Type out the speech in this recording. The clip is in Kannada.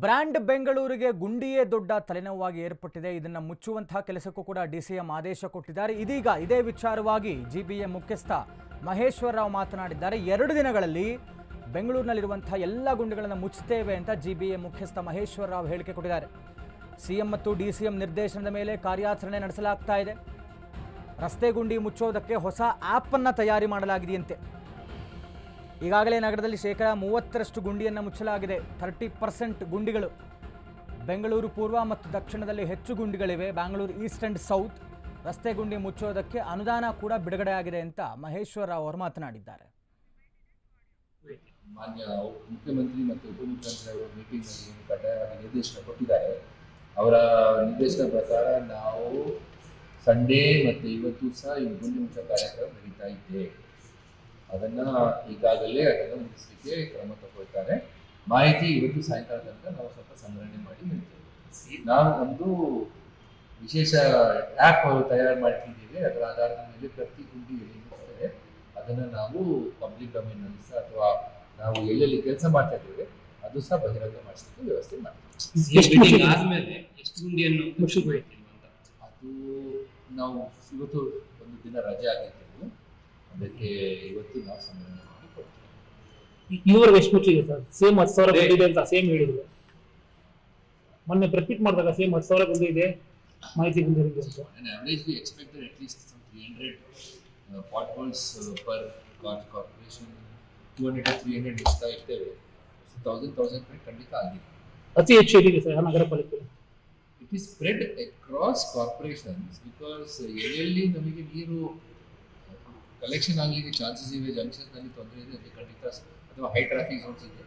ಬ್ರ್ಯಾಂಡ್ ಬೆಂಗಳೂರಿಗೆ ಗುಂಡಿಯೇ ದೊಡ್ಡ ತಲೆನೋವಾಗಿ ಏರ್ಪಟ್ಟಿದೆ. ಇದನ್ನು ಮುಚ್ಚುವಂತಹ ಕೆಲಸಕ್ಕೂ ಕೂಡ ಡಿಸಿಎಂ ಆದೇಶ ಕೊಟ್ಟಿದ್ದಾರೆ. ಇದೀಗ ಇದೇ ವಿಚಾರವಾಗಿ ಜಿಬಿಎ ಮುಖ್ಯಸ್ಥ ಮಹೇಶ್ವರ ರಾವ್ ಮಾತನಾಡಿದ್ದಾರೆ. ಎರಡು ದಿನಗಳಲ್ಲಿ ಬೆಂಗಳೂರಿನಲ್ಲಿರುವಂತಹ ಎಲ್ಲ ಗುಂಡಿಗಳನ್ನು ಮುಚ್ಚುತ್ತೇವೆ ಅಂತ ಜಿಬಿಎ ಮುಖ್ಯಸ್ಥ ಮಹೇಶ್ವರ ರಾವ್ ಹೇಳಿಕೆ ಕೊಟ್ಟಿದ್ದಾರೆ. ಸಿಎಂ ಮತ್ತು ಡಿಸಿಎಂ ನಿರ್ದೇಶನದ ಮೇಲೆ ಕಾರ್ಯಾಚರಣೆ ನಡೆಸಲಾಗ್ತಾ ಇದೆ. ರಸ್ತೆ ಗುಂಡಿ ಮುಚ್ಚೋದಕ್ಕೆ ಹೊಸ ಆ್ಯಪನ್ನು ತಯಾರಿ ಮಾಡಲಾಗಿದೆಯಂತೆ. ಈಗಾಗಲೇ ನಗರದಲ್ಲಿ ಶೇಕಡ ಮೂವತ್ತರಷ್ಟು ಗುಂಡಿಯನ್ನು ಮುಚ್ಚಲಾಗಿದೆ. Thirty percent ಗುಂಡಿಗಳು. ಬೆಂಗಳೂರು ಪೂರ್ವ ಮತ್ತು ದಕ್ಷಿಣದಲ್ಲಿ ಹೆಚ್ಚು ಗುಂಡಿಗಳಿವೆ. ಬ್ಯಾಂಗ್ಳೂರು ಈಸ್ಟ್ ಆ್ಯಂಡ್ ಸೌತ್ ರಸ್ತೆ ಗುಂಡಿ ಮುಚ್ಚೋದಕ್ಕೆ ಅನುದಾನ ಕೂಡ ಬಿಡುಗಡೆಯಾಗಿದೆ ಅಂತ ಮಹೇಶ್ವರ ರಾವ್ ಅವರು ಮಾತನಾಡಿದ್ದಾರೆ. ಮಾನ್ಯ ಮುಖ್ಯಮಂತ್ರಿ ಮತ್ತು ಉಪಮುಖ್ಯಮಂತ್ರಿ ಅವರು ಮೀಟಿಂಗ್ನಲ್ಲಿ ಕಡ್ಡಾಯವಾಗಿ ನಿರ್ದೇಶನ ಕೊಟ್ಟಿದ್ದಾರೆ. ಅವರ ನಿರ್ದೇಶನ ಪ್ರಕಾರ ನಾವು ಸಂಡೇ ಮತ್ತು ಇವತ್ತು ಸಹ ಈ ಗುಂಡಿ ಮುಚ್ಚ ಕಾರ್ಯಕ್ರಮ ನಡೀತಾ ಇದೆ. ಅದನ್ನ ಈಗಾಗಲೇ ಅದನ್ನು ಮುಗಿಸಲಿಕ್ಕೆ ಕ್ರಮ ತಗೊಳ್ತಾರೆ. ಮಾಹಿತಿ ಇವತ್ತು ಸಾಯಂಕಾಲ ತನಕ ನಾವು ಸ್ವಲ್ಪ ಸಂಗ್ರಹಣೆ ಮಾಡಿ ಹೇಳ್ತೇವೆ. ನಾವು ಒಂದು ವಿಶೇಷ ಆ್ಯಪ್ ತಯಾರು ಮಾಡ್ತಿದ್ದೀವಿ. ಅದರ ಆಧಾರದ ಮೇಲೆ ಪ್ರತಿ ಗುಂಡಿ ಎಲ್ಲಿ ಮುಚ್ತಾರೆ ಅದನ್ನು ನಾವು ಪಬ್ಲಿಕ್ ಡೊಮೇನಲ್ಲಿ ಸಹ ಅಥವಾ ನಾವು ಎಲ್ಲೆಲ್ಲಿ ಕೆಲಸ ಮಾಡ್ತಾ ಇದ್ದೇವೆ ಅದು ಸಹ ಬಹಿರಂಗ ಮಾಡಿಸಲಿಕ್ಕೆ ವ್ಯವಸ್ಥೆ ಮಾಡ್ತೀವಿ. ಅದು ನಾವು ಇವತ್ತು ಒಂದು ದಿನ ರಜೆ ಆಗಿದ್ದೆವು ಅದಕ್ಕೆ ಇವತ್ತು ನಾವು ಸಂಗ್ರಹಣೆ ಮಾಡಿ ಕೊಡ್ತೇವೆ. ಇವ್ರಿಗೆ ಎಷ್ಟು ಮುಚ್ಚಿದೆ ಸರ್? ಸೇಮ್ ಹತ್ತು ಸಾವಿರ ಬಂದಿದೆ ಅಂತ ಸೇಮ್ ಹೇಳಿದ್ರು. ಮೊನ್ನೆ ಪ್ರಿಪೀಟ್ ಮಾಡಿದಾಗ ಸೇಮ್ ಹತ್ತು ಸಾವಿರ ಬಂದಿದೆ ಮಾಹಿತಿ ಬಂದಿರುತ್ತೆ ಅಂತ. On an average, we expected at least some 300 uh, potholes uh, per car corporation, 200 to 300 ಇಷ್ಟ ಇರ್ತೇವೆ. ತೌಸಂಡ್ ತೌಸಂಡ್ ಫೈವ್ ಖಂಡಿತ ಆಗಿದೆ. ಅತಿ ಹೆಚ್ಚು ಇದೆ ಸರ್ ಆ ನಗರ ಪಾಲಿಕೆ? It is spread across corporations because ಎಲ್ಲೆಲ್ಲಿ ನಮಗೆ ನೀರು ಕಲೆಕ್ಷನ್ ಆಗಲಿಕ್ಕೆ ಚಾನ್ಸಸ್ ಇವೆ ಜಂಕ್ಷನ್ನಲ್ಲಿ ತೊಂದರೆ ಇದೆ ಖಂಡಿತ ಅಥವಾ ಹೈ ಟ್ರಾಫಿಕ್ ಝೋನ್ಸ್ ಇದೆ.